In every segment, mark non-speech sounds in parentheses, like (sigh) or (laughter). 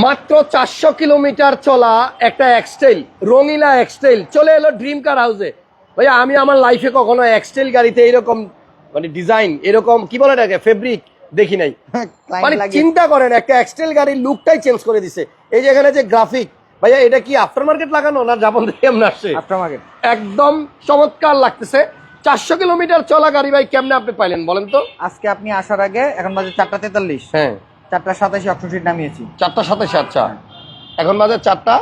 মাত্র চারশো কিলোমিটার চলা একটা এক্সটেল রঙিলা এক্সটেল চলে এলো ড্রিম কার হাউসে ভাইয়া আমি আমার লাইফে কখনো এক্সটেল গাড়িতে এরকম মানে ডিজাইন এরকম কি বলে এটাকে ফেব্রিক দেখি নাই। (laughs) মানে চিন্তা করেন একটা এক্সটেল গাড়ির লুকটাই চেঞ্জ করে দিছে। এই যে এখানে যে গ্রাফিক ভাইয়া এটা কি আফটার মার্কেট লাগানো না জাপান থেকে এমন আসছে? আফটার মার্কেট একদম চমৎকার লাগতেছে। চারশো কিলোমিটার চলা গাড়ি ভাই কেমনে আপনি পাইলেন বলেন তো? আজকে আপনি আসার আগে এখন বাজে চারটা তেতাল্লিশ। হ্যাঁ। চারটা সাতাশি অপশন সিট নামিয়েছি। চারটা সাতাশে আচ্ছা। এখন বাজে চারটা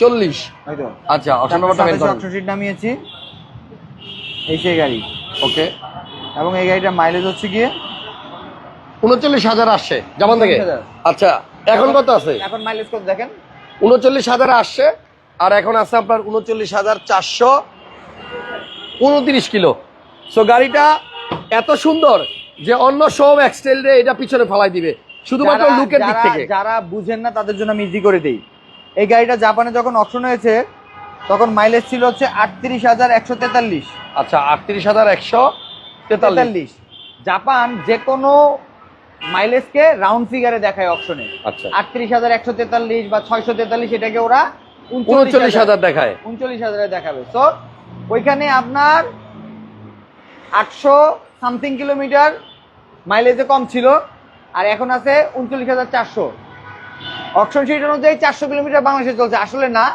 চল্লিশ। আচ্ছা অপশন নাম্বারটা বের সাতাশি অপশন সিট নামিয়েছি। এই সেই গাড়ি। ওকে। এবং এই গাড়িটার মাইলেজ হচ্ছে গিয়ে উনচল্লিশ হাজার আসছে জাপান থেকে? আচ্ছা এখন কত আছে? এখন মাইলেজ কত দেখেন? উনচল্লিশ হাজার আসছে আর এখন আছে আপনার উনচল্লিশ হাজার চারশো উনত্রিশ কিলো। সো গাড়িটা এত সুন্দর যে অন্য সব এক্সটেল রে এটা পিছনে ফালাই দিবে। শুধুমাত্র লুকের দিক থেকে। যারা বুঝেন না তাদের জন্য আমি ইজি করে দেই। এই গাড়িটা জাপানে যখন অপশন হয়েছে তখন মাইলেজ ছিল হচ্ছে আটত্রিশ হাজার একশো তেতাল্লিশ। আচ্ছা আটত্রিশ হাজার একশো তেতাল্লিশ। জাপান যে কোনো মাইলেজকে রাউন্ড ফিগারে দেখায় অপশনে আচ্ছা। আটত্রিশ হাজার একশো তেতাল্লিশ বা ছয়শো তেতাল্লিশ এটাকে ওরা উনচল্লিশ হাজার দেখায়। উনচল্লিশ হাজারে দেখাবে। তো ওইখানে আপনার আটশো সামথিং কিলোমিটার মাইলেজে কম ছিল আর এখন আছে উনচল্লিশ হাজার চারশো। অপশন সিট অনুযায়ী চারশো কিলোমিটার বাংলাদেশে চলছে। আসলে না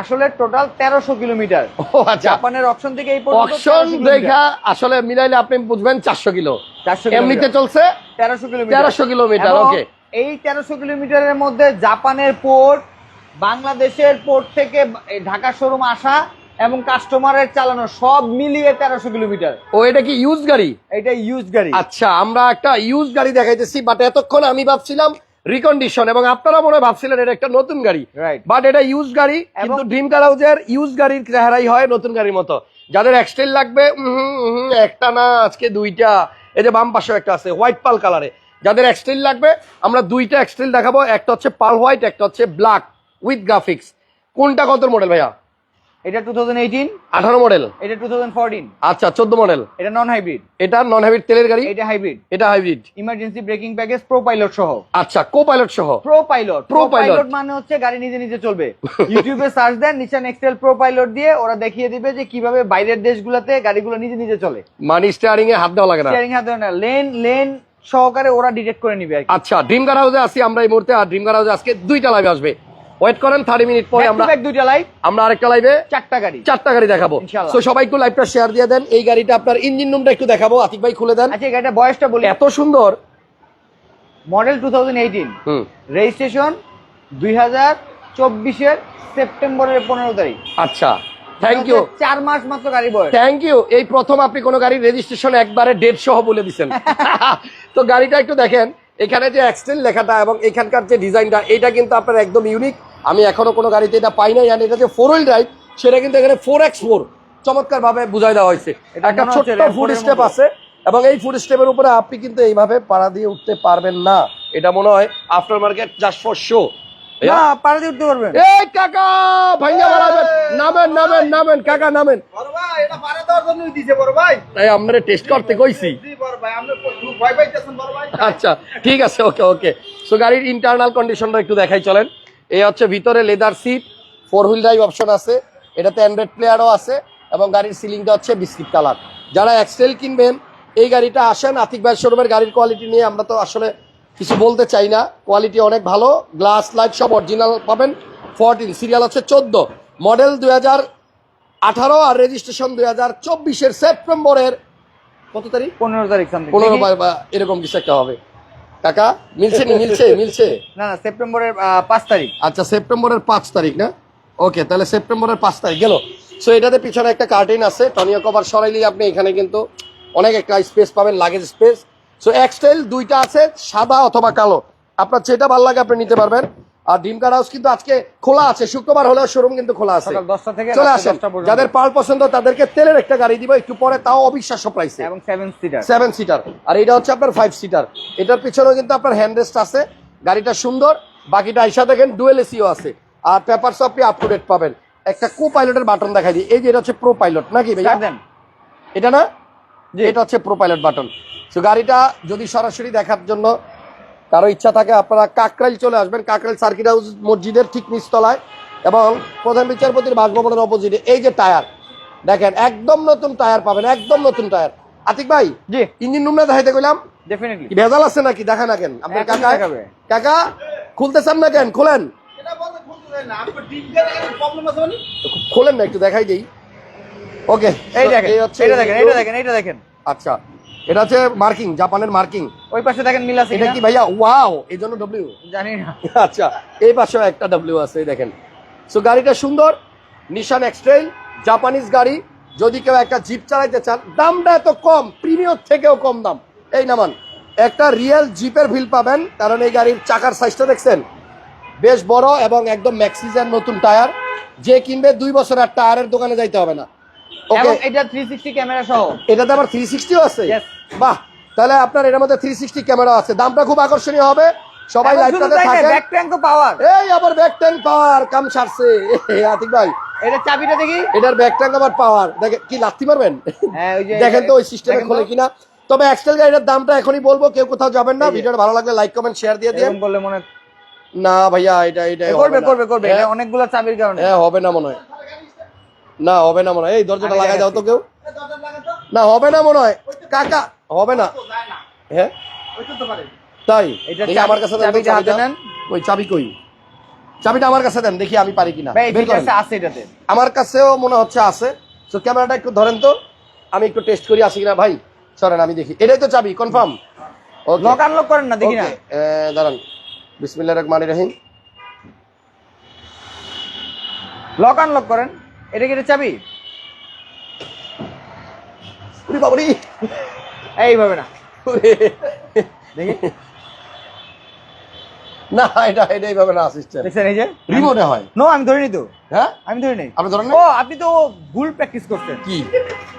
আসলে টোটাল তেরোশো কিলোমিটার। ও আচ্ছা। জাপানের অপশন থেকে এই অকশন দেখা আসলে মিলাইলে আপনি বুঝবেন চারশো কিলো। চারশো এমনিতে চলছে? তেরোশো কিলোমিটার। তেরোশো কিলোমিটার ওকে এই তেরোশো কিলোমিটারের মধ্যে জাপানের পোর্ট বাংলাদেশের পোর্ট থেকে ঢাকা শোরুম আসা এবং কাস্টমারের চালানো সব মিলিয়ে তেরোশো কিলোমিটার। ও এটা কি ইউজ গাড়ি? এটা ইউজ গাড়ি। আচ্ছা আমরা একটা ইউজ গাড়ি দেখাইতেছি বাট এতক্ষণ আমি ভাবছিলাম রিকন্ডিশন এবং আপনারা মনে ভাবছিলেন এটা একটা নতুন গাড়ি। রাইট বাট এটা ইউজ গাড়ি কিন্তু ড্রিম কার হাউজের ইউজ গাড়ির চেহারাই হয় নতুন গাড়ির মতো। যাদের এক্সটেল লাগবে একটা না আজকে দুইটা। এই যে বাম পাশেও একটা আছে হোয়াইট পাল কালারে যাদের এক্সটেল লাগবে আমরা দুইটা এক্সটেল দেখাবো একটা হচ্ছে পাল হোয়াইট একটা হচ্ছে ব্ল্যাক উইথ গ্রাফিক্স কোনটা কত মডেল ভাইয়া? এটা টু থাউজেন্ড এইটিন আঠারো মডেল এটা টু থাউজেন্ড ফোরটিন আচ্ছা চোদ্দ মডেল এটা নন হাইব্রিড এটা নন হাইব্রিড তেলের গাড়ি? এটা হাইব্রিড এটা hybrid emergency braking package pro pilot সহ। আচ্ছা কো পাইলট সহ প্রো পাইলট প্রো পাইলট মানে হচ্ছে গাড়ি নিজে নিজে চলবে। (laughs) ইউটিউবে সার্চ দেন নিশান এক্সেল প্রো পাইলট দিয়ে ওরা দেখিয়ে দিবে যে কীভাবে বাইরের দেশগুলোতে গাড়িগুলো নিজে নিজে চলে। মানে স্টিয়ারিং এ হাত দেওয়া লাগে না। স্টিয়ারিং হাতে না। লেন লেন সহকারে ওরা ডিটেক্ট করে নিবে আচ্ছা ড্রিম কার হাউসে আসি আমরা এই মুহূর্তে আর ড্রিম কার হাউসে আজকে দুইটা লাইভে আসবে। ওয়েট করেন থার্টি মিনিট পরে আমরা দুইটা লাইভ আমরা আরেকটা লাইভে চারটা গাড়ি। চারটা গাড়ি দেখাবো। তো সবাই একটু লাইভটা শেয়ার দিয়ে দেন। এই গাড়িটা আপনার ইঞ্জিন রুমটা একটু দেখাবো। আতিক ভাই খুলে দেন। আচ্ছা এই গাড়িটা বয়সটা বলি। এত সুন্দর। মডেল টু থাউজেন্ড এইটিন হুম। রেজিস্ট্রেশন দুই হাজার চব্বিশের সেপ্টেম্বরের পনেরো তারিখ। আচ্ছা। থ্যাংক ইউ চার মাস মাত্র গাড়ি বয়স। থ্যাংক ইউ এই প্রথম আপনি কোনো গাড়ির রেজিস্ট্রেশন একবারে ডেট সহ বলে দিচ্ছেন (laughs) তো গাড়িটা একটু দেখেন। এখানে যে এক্সটেল লেখাটা এবং এখানকার যে ডিজাইনটা এটা কিন্তু আপনার একদম ইউনিক আমি এখনও কোনো গাড়িতে এটা পাই নাই আর এটা যে ফোর হুইল ড্রাইভ সেটা কিন্তু এখানে ফোর এক্স ফোর চমৎকার ভাবে বুঝাই দেওয়া হয়েছে। এটা একটা ছোট্ট ফুড স্টেপ আছে এবং এই ফুড স্টেপের উপরে আপনি কিন্তু এইভাবে পাড়া দিয়ে উঠতে পারবেন না। এটা মনে হয় after market just for show পাড়া দিয়ে উঠতে পারবেন। এই কাকা ভাইয়া বাড়াবেন নামেন নামেন নামেন কাকা নামেন। ভাই এটা পাড়া দেওয়ার জন্যই দিছে বড় ভাই। তাই আপনারা টেস্ট করতে কইছি। জি বড় ভাই আপনি ভয় পাইতেছেন বড় ভাই? আচ্ছা ঠিক আছে ওকে ওকে। সো গাড়ির ইন্টারনাল কন্ডিশনটা একটু দেখাই চলেন। এই হচ্ছে ভিতরে leather seat four wheel drive option আছে এটাতে অ্যান্ড্রয়েড প্লেয়ারও আছে এবং গাড়ির সিলিংটা হচ্ছে বিস্কিট কালার যারা এক্সেল কিনবেন এই গাড়িটা আসেন আতিক ভাই শোরুমের গাড়ির কোয়ালিটি নিয়ে আমরা তো আসলে কিছু বলতে চাই না। কোয়ালিটি অনেক ভালো গ্লাস লাইট সব অরিজিনাল পাবেন। ফোরটিন সিরিয়াল হচ্ছে চোদ্দ। মডেল দুই হাজার আঠারো আর রেজিস্ট্রেশন দুই হাজার চব্বিশের সেপ্টেম্বরের কত তারিখ? পনেরো তারিখ পনেরো এরকম কিছু একটা হবে। কাকা মিলছে নি মিলছে মিলছে? না না সেপ্টেম্বরের পাঁচ তারিখ। আচ্ছা সেপ্টেম্বরের পাঁচ তারিখ না? ওকে তাহলে সেপ্টেম্বরের পাঁচ তারিখ গেল। সো এটাতে পিছনে একটা কার্টেন আছে টনিও কভার সরাইলেই আপনি এখানে কিন্তু অনেক একটা স্পেস পাবেন লাগেজ স্পেস সো এক্সটাইল দুইটা আছে সাদা অথবা কালো। আপনার যেটা ভালো লাগে আপনি নিতে পারবেন। আর ডিম কার হাউস কিন্তু আজকে খোলা আছে। শুক্রবার হলেও শোরুম কিন্তু খোলা আছে। চলে আসেন। যাদের পাল পছন্দ তাদেরকে তেলের একটা গাড়ি দিব একটু পরে তাও অবিশ্বাস্য প্রাইসে এবং সেভেন সিটার সেভেন সিটার আর এটা হচ্ছে আপনার ফাইভ সিটার এটার পিছনেও কিন্তু আপনার হ্যান্ডরেস্ট আছে। গাড়িটা সুন্দর। বাকিটা আইসা দেখেন ডুয়েল এসিও আছে। আর পেপারস আপনি আপ টু ডেট পাবেন। একটা কো পাইলটের বাটন দেখাই দিই। এই যে এটা হচ্ছে প্রো পাইলট নাকি এটা না। এটা হচ্ছে প্রো পাইলট বাটন তো গাড়িটা যদি সরাসরি দেখার জন্য কারও ইচ্ছা থাকে আপনারা কাকরাইল চলে আসবেন কাকরাইল সার্কিট হাউস মসজিদের ঠিক নিচতলায় এবং প্রধান বিচারপতির বাসভবনের অপোজিটে এই যে টায়ার দেখেন একদম নতুন টায়ার পাবেন একদম নতুন টায়ার। আতিক ভাই জি। ইঞ্জিন রুমটা দেখাইতে গেলাম ডেফিনেটলি ভেজাল আছে নাকি? দেখা না কেন? আপনার কাকা কাকা খুলতে চান না কেন? খোলেন। খোলেন না একটু দেখাই দিই। ওকে এই দেখেন এটা দেখেন এটা দেখেন এটা দেখেন। আচ্ছা। এটা হচ্ছে মার্কিং জাপানের মার্কিং। ওই পাশে দেখেন মিল আছে এটা কি ভাইয়া? ওয়াও এই জন্য ডব্লিউ জানি না। (laughs) আচ্ছা এই পাশেও একটা ডব্লিউ আছে দেখেন। সো গাড়িটা সুন্দর নিশান এক্সট্রেল জাপানিজ গাড়ি। যদি কেউ একটা জিপ চালাইতে চান দামটা এত কম প্রিমিয়ার থেকেও কম দাম। এই নামান একটা রিয়েল জিপের ফিল পাবেন কারণ এই গাড়ির চাকার সাইজটা দেখছেন? বেশ বড় এবং একদম ম্যাক্সিজের নতুন টায়ার যে কিনবে দুই বছর আর টায়ারের দোকানে যাইতে হবে না। এবং এটা 360 ক্যামেরা সহ। এটাতে আবার থ্রি সিক্সটিও আছে? Yes. বাহ তাহলে আপনার এটার মধ্যে থ্রি সিক্সটি ক্যামেরা আছে। দামটা খুব আকর্ষণীয় হবে। সবাই লাইভটাতে থাকেন। ব্যাক ট্যাঙ্ক পাওয়ার এই আবার ব্যাক ট্যাঙ্ক পাওয়ার কাম সারছে। আতিক ভাই। এটা চাবিটা দেখি। এটার ব্যাক ট্যাঙ্ক আবার পাওয়ার কি লাথি মারবেন? হ্যাঁ ওই যে দেখেন তো ওই সিস্টেমে খোলে কিনা। তবে এক্সেল গাড়িটার দামটা এখনই বলব কেউ কোথাও যাবেন না। ভিডিওটা ভালো লাগলে লাইক কমেন্ট শেয়ার দিয়ে দিন। করলে মনে হয়- না ভাইয়া এটা এটা করবে। করবে করবে। হ্যাঁ, অনেকগুলো চাবির কারণে। হ্যাঁ হবে না মনে হয়। না হবে না মনে হয়। এই দরজাটা লাগাই দাও তো কেউ। না হবে না মনে হয়। কাকা হবে না। হ্যাঁ? তাই? এটা আমার কাছে দেন। ওই চাবি কই? চাবিটা আমার কাছে দেন দেখি আমি পারি কিনা। আছে এটাতে। আমার কাছেও মনে হচ্ছে আছে। তো ক্যামেরাটা একটু ধরেন তো। আমি একটু টেস্ট করি আসি কিনা? ভাই সরেন আমি দেখি। এটাই তো চাবি কনফার্ম ওকে লক আনলক করেন না দেখি না। দাঁড়ান। বিসমিল্লাহ রহমান রহিম। লক আনলক করেন। এটা কি এটা চাবি? বাবরি। এইভাবে না। দেখি। না এটা এটা এইভাবে না অ্যাসিস্ট্যান্ট দেখছেন এই যে? রিমোটে হয়। নো আমি তো। হ্যাঁ? আমি ধরিনি। আপনি ধরেন ও আপনি তো ভুল প্র্যাকটিস করছেন। কি?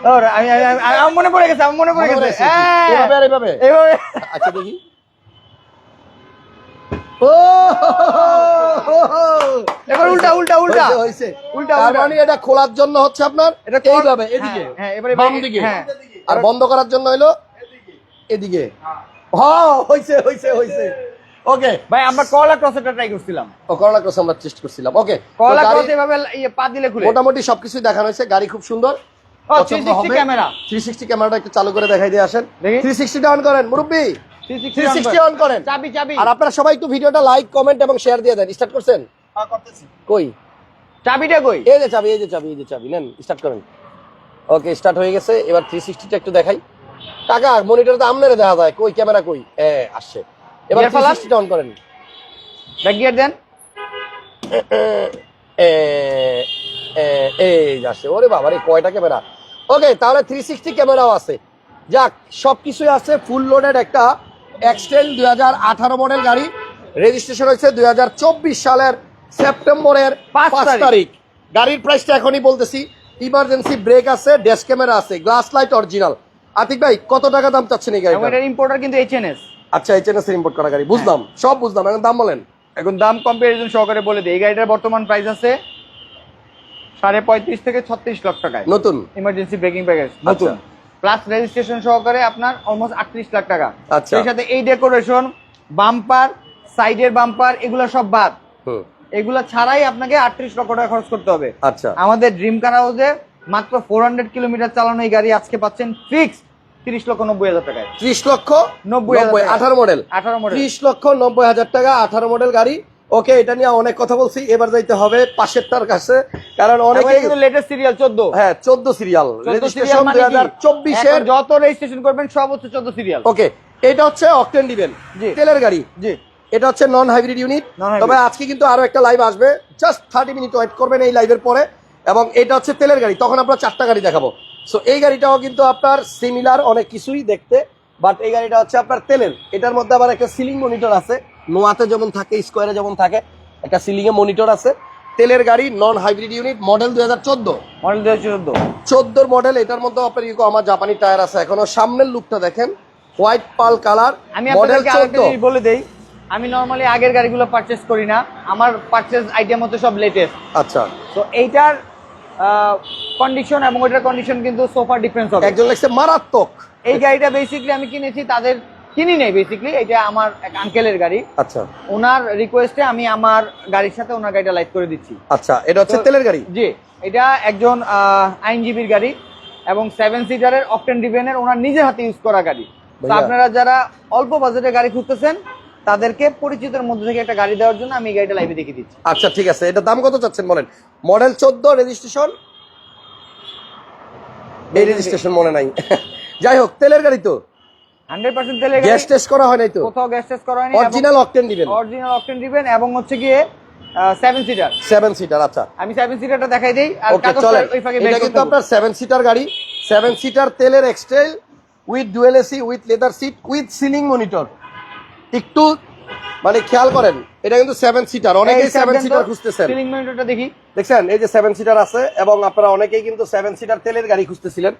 আমি আমি- আমি- আমার মনে পড়ে গেছে আমার মনে পড়ে গেছে। হ্যাঁ। এইভাবে এইভাবে? এইভাবে। আচ্ছা দেখি। ও! এবার উল্টা উল্টা উল্টা। হয়েছে উল্টা, তার মানে এটা খোলার জন্য হচ্ছে আপনার এটা এইভাবে এদিকে হ্যাঁ, হ্যাঁ, এবারে বাম দিকে। হ্যাঁ। আর বন্ধ করার জন্য হলো এদিকে। হ্যাঁ হইছে হইছে হইছে ওকে। ভাই আমরা কলা ক্রসেরটা ট্রাই করছিলাম। ও ক্রস আমরা টেস্ট করছিলাম। ওকে ক্রস এভাবে ইয়ে পা দিলে খুলে। মোটামুটি সবকিছুই দেখানো হয়েছে। গাড়ি খুব সুন্দর। ও 360 ক্যামেরা 360 ক্যামেরাটা একটু চালু করে দেখাই দিয়ে আসেন। দেখি। 360 ডাউন করেন মুরব্বি। 360 360 অন করেন। চাবি চাবি। আর আপনারা সবাই একটু ভিডিওটা লাইক কমেন্ট এবং শেয়ার দিয়ে দেন। স্টার্ট করছেন? কই? চাবিটা কই? এই যে চাবি এই যে চাবি এই যে চাবি নেন স্টার্ট করেন। ওকে স্টার্ট হয়ে গেছে। এবার থ্রি সিক্সটিটা একটু দেখাই। কাকা মনিটরে তো আমনেরে দেখা যায়। কই ক্যামেরা কই? এ আসছে। এবার Gear থ্রি ফালান? সিক্সটিটা অন করেন। ব্যাক গিয়ার দেন। এ, এ, এই আসছে। ওরে বাবা রে কয়টা ক্যামেরা ওকে তাহলে থ্রি সিক্সটি ক্যামেরাও আছে। যাক সব কিছুই আছে ফুল লোডেড একটা এক্সটেল দুই হাজার আঠারো মডেল গাড়ি। রেজিস্ট্রেশন হয়েছে দুই হাজার চব্বিশ সালের সেপ্টেম্বরের পাঁচ তারিখ। গাড়ির প্রাইসটা এখনই বলতেছি ইমার্জেন্সি ব্রেক আছে ড্যাশ ক্যামেরা আছে গ্লাস লাইট অরিজিনাল আতিক ভাই কত টাকা দাম চাচ্ছেন এই এটার ইম্পোর্টার কিন্তু এইচএনএস আচ্ছা এইচএনএস ইম্পোর্ট করা গাড়ি বুঝলাম সব বুঝলাম এখন দাম বলেন। এখন দাম কম্পারিজন সহকারে বলে দিই এই গাড়িটার বর্তমান প্রাইস আছে সাড়ে পঁয়ত্রিশ থেকে ছত্রিশ লাখ টাকায়। নতুন? ইমার্জেন্সি ব্রেকিং প্যাকেজ নতুন। প্লাস রেজিস্ট্রেশন সহকারে আপনার অলমোস্ট আটত্রিশ লাখ টাকা। আচ্ছা। সেই সাথে এই ডেকোরেশন বাম্পার সাইডের বাম্পার এগুলো সব বাদ। এগুলো ছাড়াই আপনাকে আটত্রিশ লক্ষ টাকা খরচ করতে হবে। আচ্ছা। আমাদের ড্রিম কার হাউসে মাত্র ফোর হান্ড্রেড কিলোমিটার চালানো এই গাড়ি আজকে পাচ্ছেন ফিক্স তিরিশ লক্ষ নব্বই হাজার টাকায়। ত্রিশ লক্ষ নব্বই। আঠারো মডেল আঠারো মডেল ত্রিশ লক্ষ নব্বই হাজার টাকা আঠারো মডেল গাড়ি। ওকে এটা নিয়ে অনেক কথা বলছি এবার যাইতে হবে পাশেরটার কাছে কারণ অনেকে কিন্তু লেটেস্ট সিরিয়াল চোদ্দ। হ্যাঁ চোদ্দ সিরিয়াল রেজিস্ট্রেশন মানে দুই যত রেজিস্ট্রেশন করবেন সব হচ্ছে চোদ্দ সিরিয়াল ওকে এটা হচ্ছে অকটেন তেলের গাড়ি। জি। এটা হচ্ছে নন হাইব্রিড ইউনিট তবে আজকে কিন্তু আরও একটা লাইভ আসবে। জাস্ট থার্টি মিনিট ওয়েট করবেন এই লাইভের পরে। এবং এটা হচ্ছে তেলের গাড়ি। তখন আমরা চারটা গাড়ি দেখাবো। সো এই গাড়িটাও কিন্তু আপনার সিমিলার অনেক কিছুই দেখতে। বাট এই গাড়িটা হচ্ছে আপনার তেলের। এটার মধ্যে আবার একটা সিলিং মনিটর আছে। নোয়াতে যেমন থাকে স্কোয়ারে যেমন থাকে একটা সিলিং এ মনিটর আছে। তেলের গাড়ি নন হাইব্রিড ইউনিট মডেল দুই হাজার চোদ্দ। মডেল দুই হাজার চোদ্দ। চোদ্দোর মডেল এটার মধ্যে আপনার আমার জাপানি টায়ার আছে। এখনও সামনের লুকটা দেখেন হোয়াইট পাল কালার আমি মডেল চোদ্দ। বলে দেই আমি নর্মালি আগের গাড়িগুলো পারচেস করি না আমার পারচেস আইটেম হচ্ছে সব লেটেস্ট আচ্ছা। তো এইটার কন্ডিশন এবং ওইটার কন্ডিশন কিন্তু সোফার ডিফারেন্স হবে। একজন লেগছে মারাত্মক। এই গাড়িটা বেসিক্যালি আমি কিনেছি তাদের কিনি নেই বেসিক্যালি এটা আমার এক আঙ্কেলের গাড়ি। আচ্ছা। ওনার রিকোয়েস্টে আমি আমার গাড়ির সাথে ওনার গাড়িটা লাইট করে দিচ্ছি। আচ্ছা এটা হচ্ছে তেলের গাড়ি? জি এটা একজন আইনজীবীর গাড়ি এবং সেভেন সিটারের অকটেন ডিভেনের ওনার নিজের হাতে ইউজ করা গাড়ি। তো আপনারা যারা অল্প বাজেটে গাড়ি খুঁজতেছেন তাদেরকে পরিচিতের মধ্যে থেকে একটা গাড়ি দেওয়ার জন্য আমি এই গাড়িটা লাইভে দেখিয়ে দিচ্ছি। আচ্ছা ঠিক আছে। এটা দাম কত চাচ্ছেন বলেন? মডেল চোদ্দ রেজিস্ট্রেশন এই রেজিস্ট্রেশন মনে নাই। (laughs) যাই হোক তেলের গাড়ি তো। হান্ড্রেড পার্সেন্ট তেলের গ্যাস টেস্ট করা হয় নাই তো। কোথাও গ্যাস টেস্ট করা হয়নি অরিজিনাল অকটেন দিবেন। অরিজিনাল অকটেন ডিভেন এবং হচ্ছে গিয়ে সেভেন সিটার সেভেন সিটার আচ্ছা। আমি সেভেন সিটারটা দেখাই দিই আর কাগজটা ওই ফাঁকে এটা কিন্তু আপনার সেভেন সিটার গাড়ি। সেভেন সিটার তেলের X-Trail with dual AC with leather seat with ceiling monitor একটু মানে খেয়াল করেন এটা কিন্তু সেভেন সিটার অনেকেই সেভেন সিটার খুঁজতেছেন। দেখি। দেখছেন? এই যে সেভেন সিটার আছে এবং আপনারা অনেকেই কিন্তু সেভেন সিটার তেলের গাড়ি খুঁজতেছিলেন।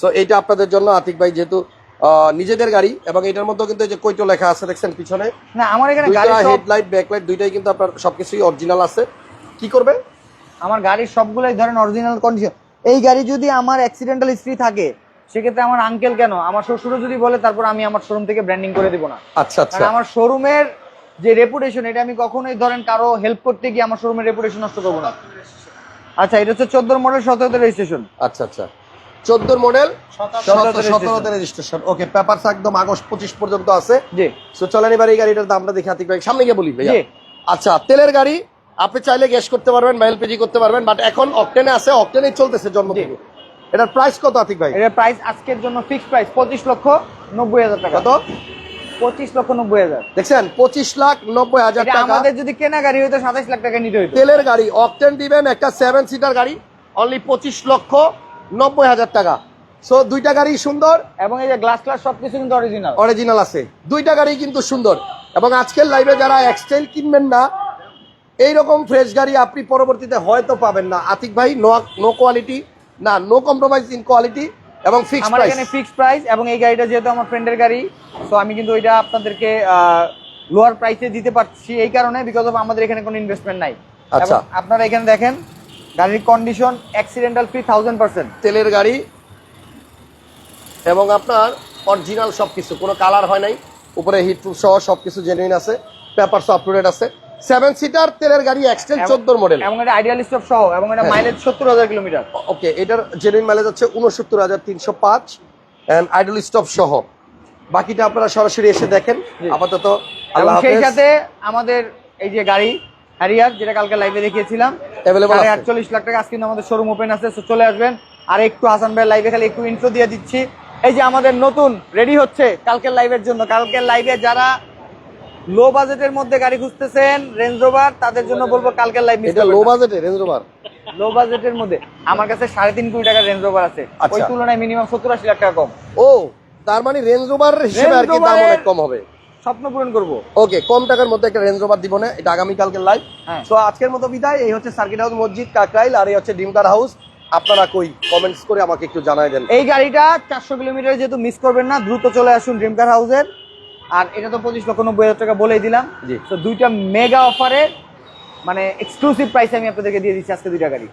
সো এইটা আপনাদের জন্য আতিক ভাই যেহেতু নিজেদের গাড়ি এবং এটার মধ্যে কিন্তু যে কৈটো লেখা আছে দেখছেন পিছনে? না আমার এখানে গাড়ি হেডলাইট ব্যাকলাইট দুইটাই কিন্তু আপনার সবকিছুই অরিজিনাল আছে। কি করবে? আমার গাড়ির সবগুলোই ধরেন অরিজিনাল কন্ডিশন এই গাড়ি যদি আমার অ্যাক্সিডেন্টাল হিস্ট্রি থাকে সেক্ষেত্রে আমার আঙ্কেল কেন? আমার শ্বশুরও যদি বলে তারপর আমি আমার শোরুম থেকে ব্র্যান্ডিং করে দিব না। আচ্ছা আচ্ছা। আমার শোরুমের যে রেপুটেশন এটা আমি কখনোই ধরেন কারও হেল্প করতে গিয়ে আমার শোরুমের রেপুটেশন নষ্ট করব না। আচ্ছা এটা হচ্ছে চোদ্দ মডেল সতেরোতে রেজিস্ট্রেশন আচ্ছা আচ্ছা। চোদ্দোর মডেল সতেরোতে রেজিস্ট্রেশন ওকে পেপার একদম আগস্ট পঁচিশ পর্যন্ত আছে। জি। সো চলেন এবার এই গাড়িটার দামটা দেখে আতিক ভাই সামনে গিয়ে বলি আচ্ছা তেলের গাড়ি আপনি চাইলে গ্যাস করতে পারবেন মাইল পেজি করতে পারবেন বাট এখন অকটেনে আছে অকটেনেই চলতেছে জন্ম থেকে। এটার প্রাইস কত আতিক ভাই? এটার প্রাইস আজকের জন্য ফিক্সড প্রাইস পঁচিশ লক্ষ নব্বই হাজার টাকা। কত? পঁচিশ লক্ষ নব্বই হাজার। দেখছেন পঁচিশ লাখ নব্বই হাজার টাকা। আমাদের যদি কেনা গাড়ি হইতো সাতাইশ লাখ টাকা নিতে হইতো। তেলের গাড়ি অকটেন দিবেন একটা সেভেন সিটার গাড়ি অনলি পঁচিশ লক্ষ নব্বই হাজার টাকা। সো দুইটা গাড়ি সুন্দর এবং এই যে গ্লাস ক্লাস সবকিছু কিন্তু অরিজিনাল অরিজিনাল আছে। দুইটা গাড়ি কিন্তু সুন্দর। এবং আজকের লাইভে যারা এক্সটাইল কিনবেন না এইরকম ফ্রেশ গাড়ি আপনি পরবর্তীতে হয়তো পাবেন না। আতিক ভাই নো নো কোয়ালিটি না নো কম্প্রোমাইজ ইন কোয়ালিটি এবং ফিক্স আমার প্রাইস এখানে ফিক্সড প্রাইস এবং এই গাড়িটা যেহেতু আমার ফ্রেন্ডের গাড়ি তো আমি কিন্তু ওইটা আপনাদেরকে লোয়ার প্রাইসে দিতে পারছি এই কারণে বিকজ অফ আমাদের এখানে কোনো ইনভেস্টমেন্ট নাই। আচ্ছা। আপনারা এখানে দেখেন গাড়ির condition accidental free thousand percent তেলের গাড়ি এবং আপনার অরিজিনাল সবকিছু কোনো কালার হয় নাই। উপরে হিটপ্রুফ সহ সবকিছু জেনুইন আছে পেপার আপ টু ডেট আছে। সেভেন সিটার তেলের গাড়ি এক্সটেল চোদ্দোর মডেল এবং এটা আইডিয়াল স্টপ সহ এবং এটা হ্যাঁ। মাইলেজ সত্তর হাজার কিলোমিটার। ওকে এটার জেনুইন মাইলেজ হচ্ছে উনসত্তর হাজার তিনশো পাঁচ অ্যান্ড আইডল স্টপ সহ। বাকিটা আপনারা সরাসরি এসে দেখেন। আপাতত সেই সাথে আমাদের এই যে গাড়ি হ্যারিয়ার যেটা কালকে লাইভে দেখিয়েছিলাম সাড়ে আছে। আটচল্লিশ লাখ টাকা আজকে আমাদের শোরুম ওপেন আছে so চলে আসবেন। আর একটু হাসান ভাই লাইভে খালি একটু ইন্ট্রো দিয়ে দিচ্ছি। এই যে আমাদের নতুন রেডি হচ্ছে কালকের লাইভের জন্য। কালকের লাইভে যারা লো বাজেটের মধ্যে গাড়ি খুঁজতেছেন রেঞ্জ রোভার তাদের জন্য বলব কালকের লাইভ এটা লো বাজেটে রেঞ্জ রোভার লো বাজেটের মধ্যে। আমার কাছে সাড়ে তিন কোটি টাকার রেঞ্জ রোভার আছে। আচ্ছা। ওই তুলনায় মিনিমাম সত্তর আশি লাখ টাকা কম। ও তার মানে রেঞ্জ রোভার হিসেবে আর কি দাম অনেক কম হবে। স্বপ্ন পূরণ করব। ওকে কম টাকার মধ্যে একটা রেঞ্জ রোভার দিব না এটা আগামীকালকে লাইভ হ্যাঁ। তো আজকের মতো বিদায় এই হচ্ছে সার্কিট হাউস মসজিদ কাকরাইল আর এই হচ্ছে ডিমকার হাউস আপনারা কই? কমেন্টস করে আমাকে একটু জানাই দেন। এই গাড়িটা চারশো কিলোমিটার যেহেতু মিস করবেন না দ্রুত চলে আসুন ড্রিম কার হাউসের আর এটা তো পঁচিশ লক্ষ নব্বই হাজার টাকা বলেই দিলাম। জি। তো দুইটা মেগা অফারে মানে এক্সক্লুসিভ প্রাইসে আমি আপনাদেরকে দিয়ে দিচ্ছি আজকে দুইটা গাড়ি।